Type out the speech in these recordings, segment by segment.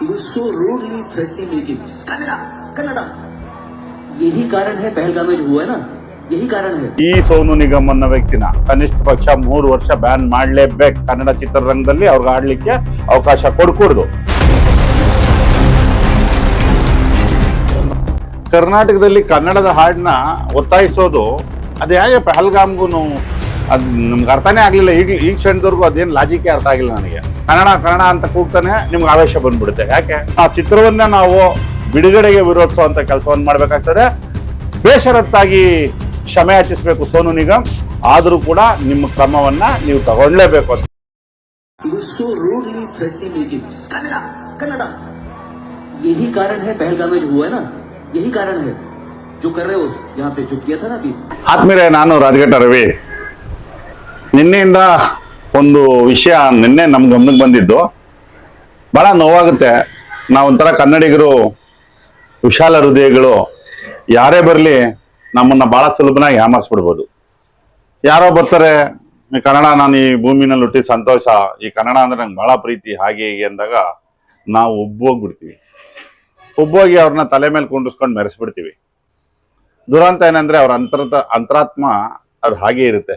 He was so rudely threatening making Kannada, Kannada. यही कारण है पहलगाम में जो हुआ है ना यही कारण है ಈ ಸೋನು ನಿಗಮ್ ಅನ್ನೋ ವ್ಯಕ್ತಿನ ಕನಿಷ್ಠ ಪಕ್ಷ ಮೂರು ವರ್ಷ ಬ್ಯಾನ್ ಮಾಡ್ಲೇಬೇಕು ಕನ್ನಡ ಚಿತ್ರರಂಗದಲ್ಲಿ ಅವ್ರಿಗೆ ಆಡ್ಲಿಕ್ಕೆ ಅವಕಾಶ ಕೊಡ್ಕೂಡ್ದು ಕರ್ನಾಟಕದಲ್ಲಿ ಕನ್ನಡದ ಹಾಡನ್ನ ಒತ್ತಾಯಿಸೋದು ಅದು ಹೇಗೆ ಪಹಲ್ಗಾಮ್ಗೂ ಅದು ನಮ್ಗೆ ಅರ್ಥನೇ ಆಗಲಿಲ್ಲ ಈಗ ಈ ಕ್ಷಣದವರೆಗೂ ಅದೇನು ಲಾಜಿಕ್ಕೆ ಅರ್ಥ ಆಗಿಲ್ಲ ನನಗೆ ಕನ್ನಡ ಕನ್ನಡ ಅಂತ ಕೂಗ್ತಾನೆ ನಿಮ್ಗೆ ಆವೇಶ ಬಂದ್ಬಿಡುತ್ತೆ ಯಾಕೆ ಆ ಚಿತ್ರವನ್ನ ನಾವು ಬಿಡುಗಡೆಗೆ ವಿರೋಧಿಸುವಂತ ಕೆಲಸವನ್ನು ಮಾಡ್ಬೇಕಾಗ್ತದೆ ಬೇಷರತ್ತಾಗಿ ಕ್ಷಮೆ ಯಾಚಿಸಬೇಕು ಸೋನು ನಿಗಮ್ ಆದರೂ ಕೂಡ ನಿಮ್ಮ ಕ್ರಮವನ್ನ ನೀವು ತಗೊಳ್ಳೇಬೇಕು ಅಂತ He was so rudely threatening making Kannada, Kannada. यही कारण है पहलगाम में जो हुआ है ना यही कारण है जो कर रहे हो यहाँ पे जो किया था ना अभी ಆತ್ಮೀರೆ ನಾನು ರಾಜಘಟ್ಟ ರವಿ ನಿನ್ನೆಯಿಂದ ಒಂದು ವಿಷಯ ನಿನ್ನೆ ನಮ್ಮ ಗಮನಕ್ಕೆ ಬಂದಿದ್ದು. ಬಹಳ ನೋವಾಗುತ್ತೆ. ನಾವೊಂಥರ ಕನ್ನಡಿಗರು, ವಿಶಾಲ ಹೃದಯಗಳು. ಯಾರೇ ಬರಲಿ ನಮ್ಮನ್ನ ಬಹಳ ಸುಲಭನಾಗಿ ಯಾಮಾರಿಸ್ಬಿಡ್ಬೋದು. ಯಾರೋ ಬರ್ತಾರೆ, ಈ ಕನ್ನಡ ನಾನು ಈ ಭೂಮಿನಲ್ಲಿ ಹುಟ್ಟಿ ಸಂತೋಷ, ಈ ಕನ್ನಡ ಅಂದ್ರೆ ನಂಗೆ ಬಹಳ ಪ್ರೀತಿ, ಹಾಗೆ ಹೀಗೆ ಅಂದಾಗ ನಾವು ಉಬ್ಬೋಗ್ಬಿಡ್ತೀವಿ ಒಬ್ಬೋಗಿ ಅವ್ರನ್ನ ತಲೆ ಮೇಲೆ ಕುಂಡಿಸ್ಕೊಂಡು ಮೆರೆಸ್ಬಿಡ್ತೀವಿ. ದುರಂತ ಏನಂದ್ರೆ ಅವ್ರ ಅಂತರ್ತ ಅಂತರಾತ್ಮ ಅದು ಹಾಗೆ ಇರುತ್ತೆ.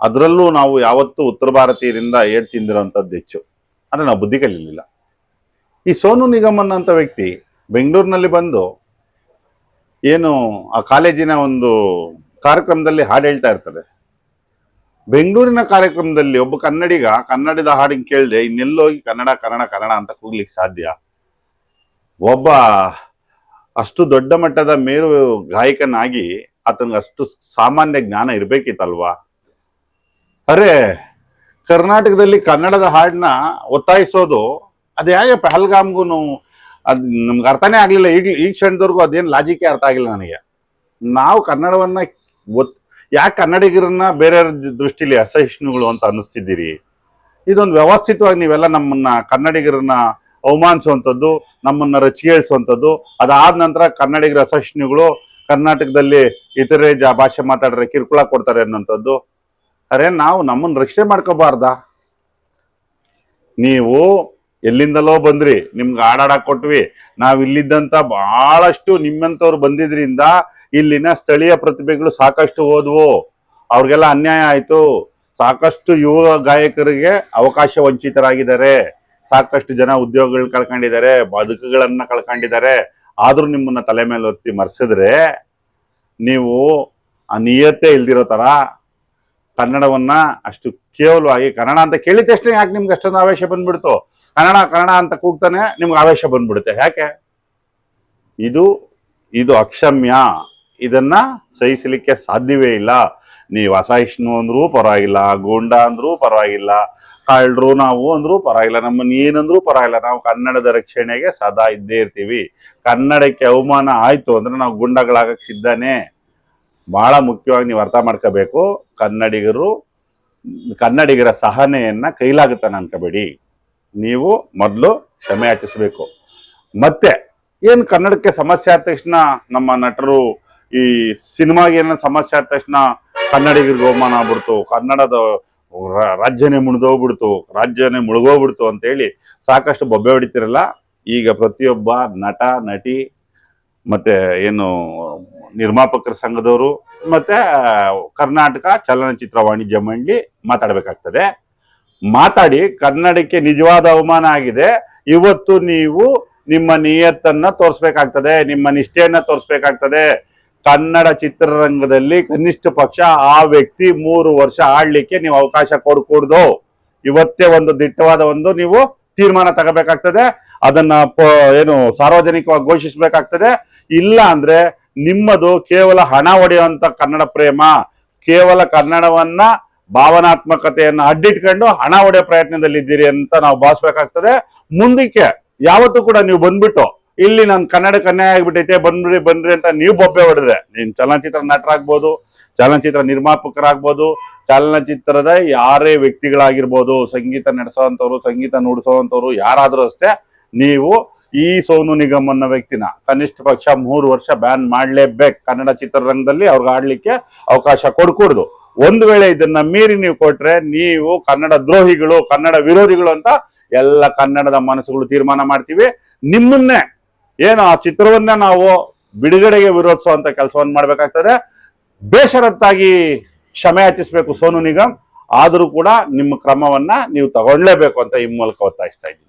ಅದರಲ್ಲೂ ನಾವು ಯಾವತ್ತೂ ಉತ್ತರ ಭಾರತೀಯರಿಂದ ಏಟ್ ತಿಂದಿರೋಂಥದ್ದು ಹೆಚ್ಚು. ಅಂದರೆ ನಾವು ಬುದ್ಧಿ ಕಲಿಲಿಲ್ಲ. ಈ ಸೋನು ನಿಗಮ್ ಅನ್ನೋಂಥ ವ್ಯಕ್ತಿ ಬೆಂಗಳೂರಿನಲ್ಲಿ ಬಂದು ಏನು ಆ ಕಾಲೇಜಿನ ಒಂದು ಕಾರ್ಯಕ್ರಮದಲ್ಲಿ ಹಾಡು ಹೇಳ್ತಾ ಇರ್ತದೆ. ಬೆಂಗಳೂರಿನ ಕಾರ್ಯಕ್ರಮದಲ್ಲಿ ಒಬ್ಬ ಕನ್ನಡಿಗ ಕನ್ನಡದ ಹಾಡಿನ ಕೇಳಿದೆ ಇನ್ನೆಲ್ಲೋಗಿ ಕನ್ನಡ ಕನ್ನಡ ಕನ್ನಡ ಅಂತ ಕೂಗ್ಲಿಕ್ಕೆ ಸಾಧ್ಯ? ಒಬ್ಬ ಅಷ್ಟು ದೊಡ್ಡ ಮಟ್ಟದ ಮೇರು ಗಾಯಕನಾಗಿ ಆತನಿಗೆ ಅಷ್ಟು ಸಾಮಾನ್ಯ ಜ್ಞಾನ ಇರ್ಬೇಕಿತ್ತಲ್ವಾ? ಅರೆ, ಕರ್ನಾಟಕದಲ್ಲಿ ಕನ್ನಡದ ಹಾಡನ್ನ ಒತ್ತಾಯಿಸೋದು ಅದು ಹೇಗೆ ಪಹಲ್ಗಾಮ್ಗೂ ಅದ್ ನಮ್ಗೆ ಅರ್ಥನೇ ಆಗಲಿಲ್ಲ. ಈಗ ಈ ಕ್ಷಣದವರೆಗೂ ಅದೇನು ಲಾಜಿಕೆ ಅರ್ಥ ಆಗಿಲ್ಲ ನನಗೆ. ನಾವು ಕನ್ನಡವನ್ನ ಒತ್, ಯಾಕೆ ಕನ್ನಡಿಗರನ್ನ ಬೇರೆ ದೃಷ್ಟಿಲಿ ಅಸಹಿಷ್ಣುಗಳು ಅಂತ ಅನ್ನಿಸ್ತಿದ್ದೀರಿ? ಇದೊಂದು ವ್ಯವಸ್ಥಿತವಾಗಿ ನೀವೆಲ್ಲ ನಮ್ಮನ್ನ ಕನ್ನಡಿಗರನ್ನ ಅವಮಾನಿಸುವಂಥದ್ದು, ನಮ್ಮನ್ನ ರಚಿಗೇಳಿಸುವಂಥದ್ದು, ಅದಾದ ನಂತರ ಕನ್ನಡಿಗರ ಅಸಹಿಷ್ಣುಗಳು ಕರ್ನಾಟಕದಲ್ಲಿ ಇತರೆ ಜಾ ಭಾಷೆ ಮಾತಾಡ್ರೆ ಕಿರುಕುಳ ಕೊಡ್ತಾರೆ ಅನ್ನೋಂಥದ್ದು ಅರೆ, ನಾವು ನಮ್ಮನ್ನ ರಕ್ಷಣೆ ಮಾಡ್ಕೋಬಾರ್ದ? ನೀವು ಎಲ್ಲಿಂದಲೋ ಬಂದ್ರಿ, ನಿಮ್ಗೆ ಆಡಾಡಕ್ ಕೊಟ್ವಿ. ನಾವ್ ಇಲ್ಲಿದ್ದಂತ ಬಹಳಷ್ಟು ನಿಮ್ಮಂತವ್ರು ಬಂದಿದ್ರಿಂದ ಇಲ್ಲಿನ ಸ್ಥಳೀಯ ಪ್ರತಿಭೆಗಳು ಸಾಕಷ್ಟು ಹೋದ್ವು. ಅವ್ರಿಗೆಲ್ಲ ಅನ್ಯಾಯ ಆಯಿತು. ಸಾಕಷ್ಟು ಯುವ ಗಾಯಕರಿಗೆ ಅವಕಾಶ ವಂಚಿತರಾಗಿದ್ದಾರೆ. ಸಾಕಷ್ಟು ಜನ ಉದ್ಯೋಗಗಳು ಕಳ್ಕೊಂಡಿದ್ದಾರೆ, ಬದುಕುಗಳನ್ನ ಕಳ್ಕೊಂಡಿದ್ದಾರೆ. ಆದರೂ ನಿಮ್ಮನ್ನ ತಲೆ ಮೇಲೆ ಒತ್ತಿ ಮರ್ಸಿದ್ರೆ ನೀವು ಅನಿಯತೆ ಇಲ್ದಿರೋ ತರ ಕನ್ನಡವನ್ನ ಅಷ್ಟು ಕೇವಲವಾಗಿ ಕನ್ನಡ ಅಂತ ಕೇಳಿದ ತಕ್ಷಣ ಯಾಕೆ ನಿಮ್ಗೆ ಅಷ್ಟೊಂದು ಆವೇಶ ಬಂದ್ಬಿಡ್ತು? ಕನ್ನಡ ಕನ್ನಡ ಅಂತ ಕೂಗ್ತಾನೆ ನಿಮ್ಗೆ ಆವೇಶ ಬಂದ್ಬಿಡುತ್ತೆ. ಯಾಕೆ? ಇದು ಇದು ಅಕ್ಷಮ್ಯ. ಇದನ್ನ ಸಹಿಸಲಿಕ್ಕೆ ಸಾಧ್ಯವೇ ಇಲ್ಲ. ನೀವು ಅಸಹಿಷ್ಣು ಅಂದ್ರೂ ಪರವಾಗಿಲ್ಲ, ಗೂಂಡ ಅಂದ್ರೂ ಪರವಾಗಿಲ್ಲ ಕಳ್ಳರು ನಾವು ಅಂದ್ರೂ ಪರವಾಗಿಲ್ಲ, ನಮ್ಮನ್ನ ಏನಂದ್ರೂ ಪರವಾಗಿಲ್ಲ. ನಾವು ಕನ್ನಡದ ರಕ್ಷಣೆಗೆ ಸದಾ ಇದ್ದೇ ಇರ್ತೀವಿ. ಕನ್ನಡಕ್ಕೆ ಅವಮಾನ ಆಯ್ತು ಅಂದ್ರೆ ನಾವು ಗುಂಡಗಳಾಗಕ್ಕೆ ಸಿದ್ಧನೇ. ಬಹಳ ಮುಖ್ಯವಾಗಿ ನೀವು ಅರ್ಥ ಮಾಡ್ಕೋಬೇಕು. ಕನ್ನಡಿಗರು, ಕನ್ನಡಿಗರ ಸಹನೆಯನ್ನ ಕೈಲಾಗುತ್ತಾನೆ ಅನ್ಕೋಬೇಡಿ. ನೀವು ಮೊದಲು ಕ್ಷಮೆ ಯಾಚಿಸ್ಬೇಕು. ಮತ್ತೆ ಏನು ಕನ್ನಡಕ್ಕೆ ಸಮಸ್ಯೆ ಆದ ತಕ್ಷಣ ನಮ್ಮ ನಟರು ಈ ಸಿನಿಮಾಗೆ ಏನ ಸಮಸ್ಯೆ ಆದ ತಕ್ಷಣ ಕನ್ನಡಿಗರಿಗೆ ಅವಮಾನ ಆಗ್ಬಿಡ್ತು, ಕನ್ನಡದ ರಾಜ್ಯನೇ ಮುಣಿದೋಗ್ಬಿಡ್ತು ರಾಜ್ಯನೇ ಮುಳುಗೋಗ್ಬಿಡ್ತು ಅಂತೇಳಿ ಸಾಕಷ್ಟು ಬೊಬ್ಬೆ ಹೊಡಿತಿರಲ್ಲ, ಈಗ ಪ್ರತಿಯೊಬ್ಬ ನಟ, ನಟಿ, ಮತ್ತೆ ಏನು ನಿರ್ಮಾಪಕರ ಸಂಘದವರು ಮತ್ತೆ ಕರ್ನಾಟಕ ಚಲನಚಿತ್ರ ವಾಣಿಜ್ಯ ಮಂಡಳಿ ಮಾತಾಡಬೇಕಾಗ್ತದೆ. ಮಾತಾಡಿ, ಕನ್ನಡಕ್ಕೆ ನಿಜವಾದ ಅವಮಾನ ಆಗಿದೆ. ಇವತ್ತು ನೀವು ನಿಮ್ಮ ನಿಯತ್ತನ್ನ ತೋರಿಸ್ಬೇಕಾಗ್ತದೆ, ನಿಮ್ಮ ನಿಷ್ಠೆಯನ್ನ ತೋರಿಸ್ಬೇಕಾಗ್ತದೆ. ಕನ್ನಡ ಚಿತ್ರರಂಗದಲ್ಲಿ ಕನಿಷ್ಠ ಪಕ್ಷ ಆ ವ್ಯಕ್ತಿ ಮೂರು ವರ್ಷ ಆಡ್ಲಿಕ್ಕೆ ನೀವು ಅವಕಾಶ ಕೊಡ್ಕೂಡ್ದು ಇವತ್ತೇ ಒಂದು ದಿಟ್ಟವಾದ ಒಂದು ನೀವು ತೀರ್ಮಾನ ತಗೋಬೇಕಾಗ್ತದೆ. ಅದನ್ನ ಏನು ಸಾರ್ವಜನಿಕವಾಗಿ ಘೋಷಿಸಬೇಕಾಗ್ತದೆ. ಇಲ್ಲ ಅಂದ್ರೆ ನಿಮ್ಮದು ಕೇವಲ ಹಣ ಹೊಡೆಯುವಂತ ಕನ್ನಡ ಪ್ರೇಮ, ಕೇವಲ ಕನ್ನಡವನ್ನ ಭಾವನಾತ್ಮಕತೆಯನ್ನು ಅಡ್ಡಿಟ್ಕೊಂಡು ಹಣ ಹೊಡೆಯೋ ಪ್ರಯತ್ನದಲ್ಲಿದ್ದೀರಿ ಅಂತ ನಾವು ಭಾವಿಸ್ಬೇಕಾಗ್ತದೆ. ಮುಂದಕ್ಕೆ ಯಾವತ್ತೂ ಕೂಡ ನೀವು ಬಂದ್ಬಿಟ್ಟು, ಇಲ್ಲಿ ನನ್ ಕನ್ನಡ ಅನ್ಯಾಯ ಆಗ್ಬಿಟ್ಟೈತೆ, ಬಂದ್ಬಿಡಿ, ಬಂದ್ರಿ ಅಂತ ನೀವು ಬೊಬ್ಬೆ ಹೊಡೆದ್ರೆ, ನೀನ್ ಚಲನಚಿತ್ರ ನಟರಾಗ್ಬೋದು, ಚಲನಚಿತ್ರ ನಿರ್ಮಾಪಕರಾಗ್ಬೋದು, ಚಲನಚಿತ್ರದ ಯಾರೇ ವ್ಯಕ್ತಿಗಳಾಗಿರ್ಬೋದು, ಸಂಗೀತ ನಡೆಸೋವಂಥವ್ರು, ಸಂಗೀತ ನುಡಿಸೋವಂಥವ್ರು ಯಾರಾದ್ರೂ ಅಷ್ಟೇ, ನೀವು ಈ ಸೋನು ನಿಗಮ್ ಅನ್ನೋ ವ್ಯಕ್ತಿನ ಕನಿಷ್ಠ ಪಕ್ಷ ಮೂರು ವರ್ಷ ಬ್ಯಾನ್ ಮಾಡಲೇಬೇಕು. ಕನ್ನಡ ಚಿತ್ರರಂಗದಲ್ಲಿ ಅವ್ರಿಗೆ ಆಡ್ಲಿಕ್ಕೆ ಅವಕಾಶ ಕೊಡ್ಕೂಡ್ದು. ಒಂದು ವೇಳೆ ಇದನ್ನ ಮೀರಿ ನೀವು ಕೊಟ್ರೆ ನೀವು ಕನ್ನಡ ದ್ರೋಹಿಗಳು, ಕನ್ನಡ ವಿರೋಧಿಗಳು ಅಂತ ಎಲ್ಲ ಕನ್ನಡದ ಮನಸ್ಸುಗಳು ತೀರ್ಮಾನ ಮಾಡ್ತೀವಿ. ನಿಮ್ಮನ್ನೇ ಏನು ಆ ಚಿತ್ರವನ್ನೇ ನಾವು ಬಿಡುಗಡೆಗೆ ವಿರೋಧಿಸುವಂತ ಕೆಲಸವನ್ನು ಮಾಡ್ಬೇಕಾಗ್ತದೆ. ಬೇಷರತ್ತಾಗಿ ಕ್ಷಮೆ ಯಾಚಿಸ್ಬೇಕು ಸೋನು ನಿಗಮ್. ಆದರೂ ಕೂಡ ನಿಮ್ಮ ಕ್ರಮವನ್ನ ನೀವು ತಗೊಳ್ಳೇಬೇಕು ಅಂತ ಈ ಮೂಲಕ ಒತ್ತಾಯಿಸ್ತಾ ಇದ್ದೀನಿ.